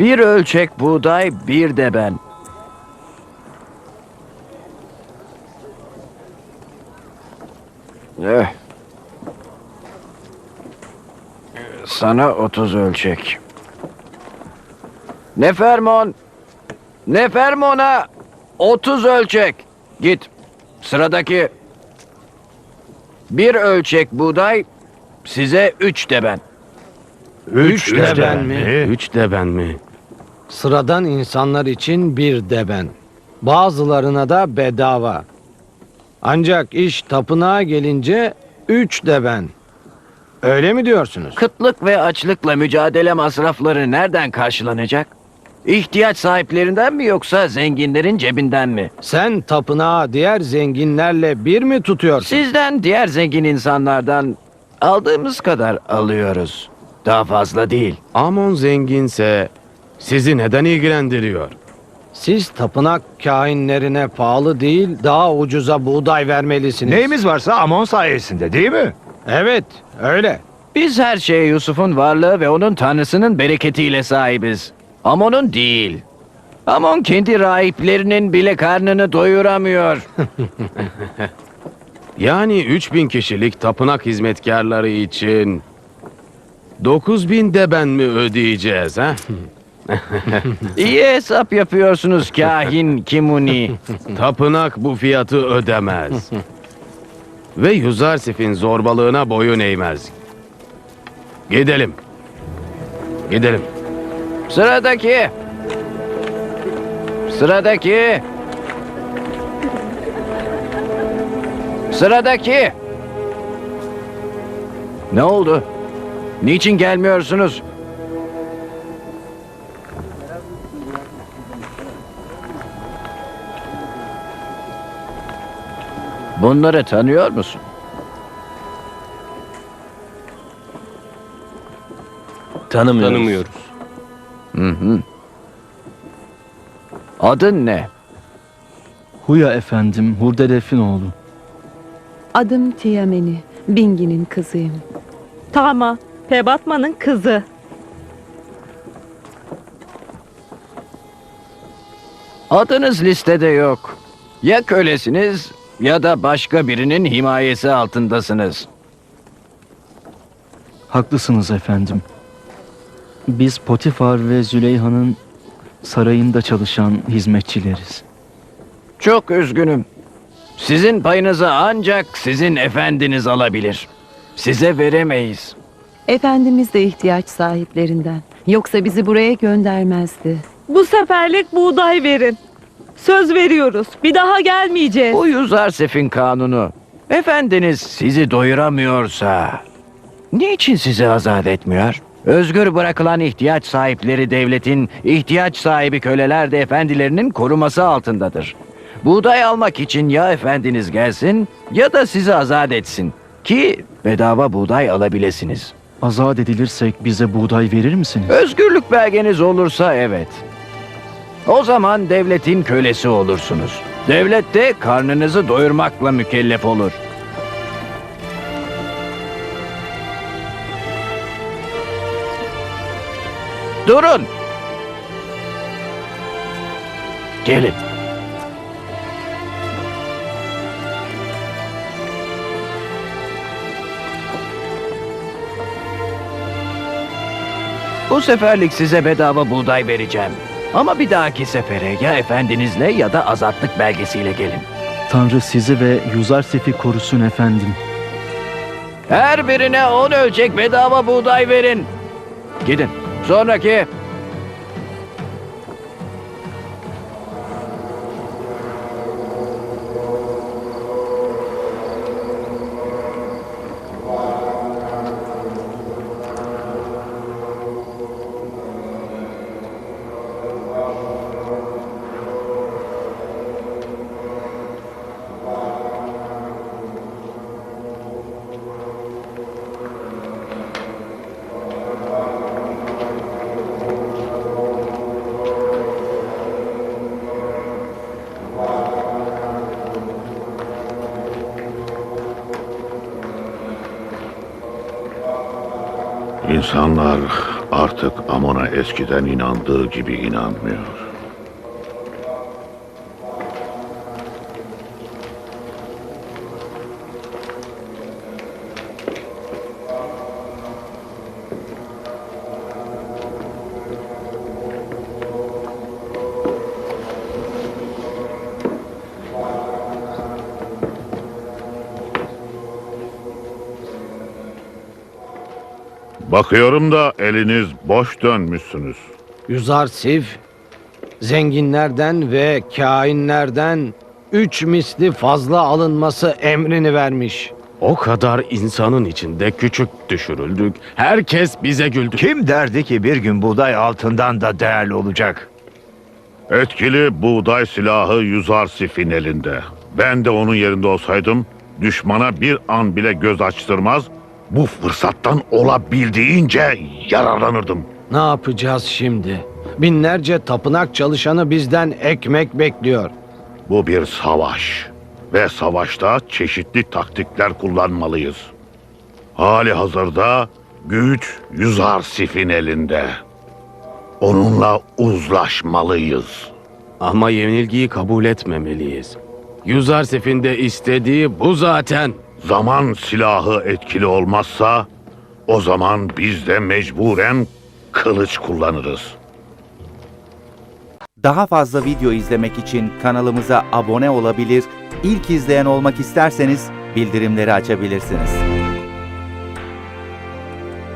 Bir ölçek buğday, bir de ben. Eh. Sana 30 ölçek. Ne fermon? Ne fermona? 30 ölçek. Git. Sıradaki. Bir ölçek buğday, size üç de ben. Üç de ben mi? Üç de ben mi? Sıradan insanlar için bir deben. Bazılarına da bedava. Ancak iş tapınağa gelince üç deben. Öyle mi diyorsunuz? Kıtlık ve açlıkla mücadele masrafları nereden karşılanacak? İhtiyaç sahiplerinden mi yoksa zenginlerin cebinden mi? Sen tapınağı diğer zenginlerle bir mi tutuyorsun? Sizden diğer zengin insanlardan aldığımız kadar alıyoruz. Daha fazla değil. Amon zenginse sizi neden ilgilendiriyor? Siz tapınak kahinlerine pahalı değil daha ucuza buğday vermelisiniz. Neyimiz varsa Amon sayesinde değil mi? Evet öyle. Biz her şeye Yusuf'un varlığı ve onun tanrısının bereketiyle sahibiz. Amon'un değil. Amon kendi rahiplerinin bile karnını doyuramıyor. Yani 3000 kişilik tapınak hizmetkarları için 9000 de ben mi ödeyeceğiz ha? İyi hesap yapıyorsunuz kahin Kimuni. Tapınak bu fiyatı ödemez. Ve Yuzarsif'in zorbalığına boyun eğmez. Gidelim. Gidelim. Sıradaki. Sıradaki. Sıradaki. Ne oldu? Niçin gelmiyorsunuz? Bunları tanıyor musun? Tanımıyoruz. Hı hı. Adın ne? Huya efendim, Hurdelef'in oğlu. Adım Tiyameni, Bingi'nin kızıyım. Tama, Pebatma'nın kızı. Adınız listede yok. Ya kölesiniz ya da başka birinin himayesi altındasınız. Haklısınız efendim. Biz Potifar ve Züleyha'nın sarayında çalışan hizmetçileriz. Çok üzgünüm. Sizin payınızı ancak sizin efendiniz alabilir. Size veremeyiz. Efendimiz de ihtiyaç sahiplerinden. Yoksa bizi buraya göndermezdi. Bu seferlik buğday verin. Söz veriyoruz. Bir daha gelmeyeceğiz. Bu Yuzarsef'in kanunu. Efendiniz sizi doyuramıyorsa niçin sizi azat etmiyor? Özgür bırakılan ihtiyaç sahipleri devletin, ihtiyaç sahibi köleler de efendilerinin koruması altındadır. Buğday almak için ya efendiniz gelsin ya da sizi azat etsin ki bedava buğday alabilirsiniz. Azat edilirsek bize buğday verir misiniz? Özgürlük belgeniz olursa evet. O zaman devletin kölesi olursunuz. Devlet de karnınızı doyurmakla mükellef olur. Durun. Gelin. Bu seferlik size bedava buğday vereceğim. Ama bir dahaki sefere ya efendinizle ya da azatlık belgesiyle gelin. Tanrı sizi ve Yuzarsif'i korusun efendim. Her birine 10 ölçek bedava buğday verin. Gidin. Sonraki. İnsanlar Artık Amon'a eskiden inandığı gibi inanmıyor. Bakıyorum da eliniz boş dönmüşsünüz. Yüzarsif, zenginlerden ve kainlerden üç misli fazla alınması emrini vermiş. O kadar insanın içinde küçük düşürüldük. Herkes bize güldü. Kim derdi ki bir gün buğday altından da değerli olacak? Etkili buğday silahı Yüzarsif'in elinde. Ben de onun yerinde olsaydım düşmana bir an bile göz açtırmaz, bu fırsattan olabildiğince yararlanırdım. Ne yapacağız şimdi? Binlerce tapınak çalışanı bizden ekmek bekliyor. Bu bir savaş ve savaşta çeşitli taktikler kullanmalıyız. Hali hazırda güç Yüzarsif'in elinde. Onunla uzlaşmalıyız. Ama yenilgiyi kabul etmemeliyiz. Yüzarsif'in de istediği bu zaten. Zaman silahı etkili olmazsa o zaman biz de mecburen kılıç kullanırız. Daha fazla video izlemek için kanalımıza abone olabilir, ilk izleyen olmak isterseniz bildirimleri açabilirsiniz.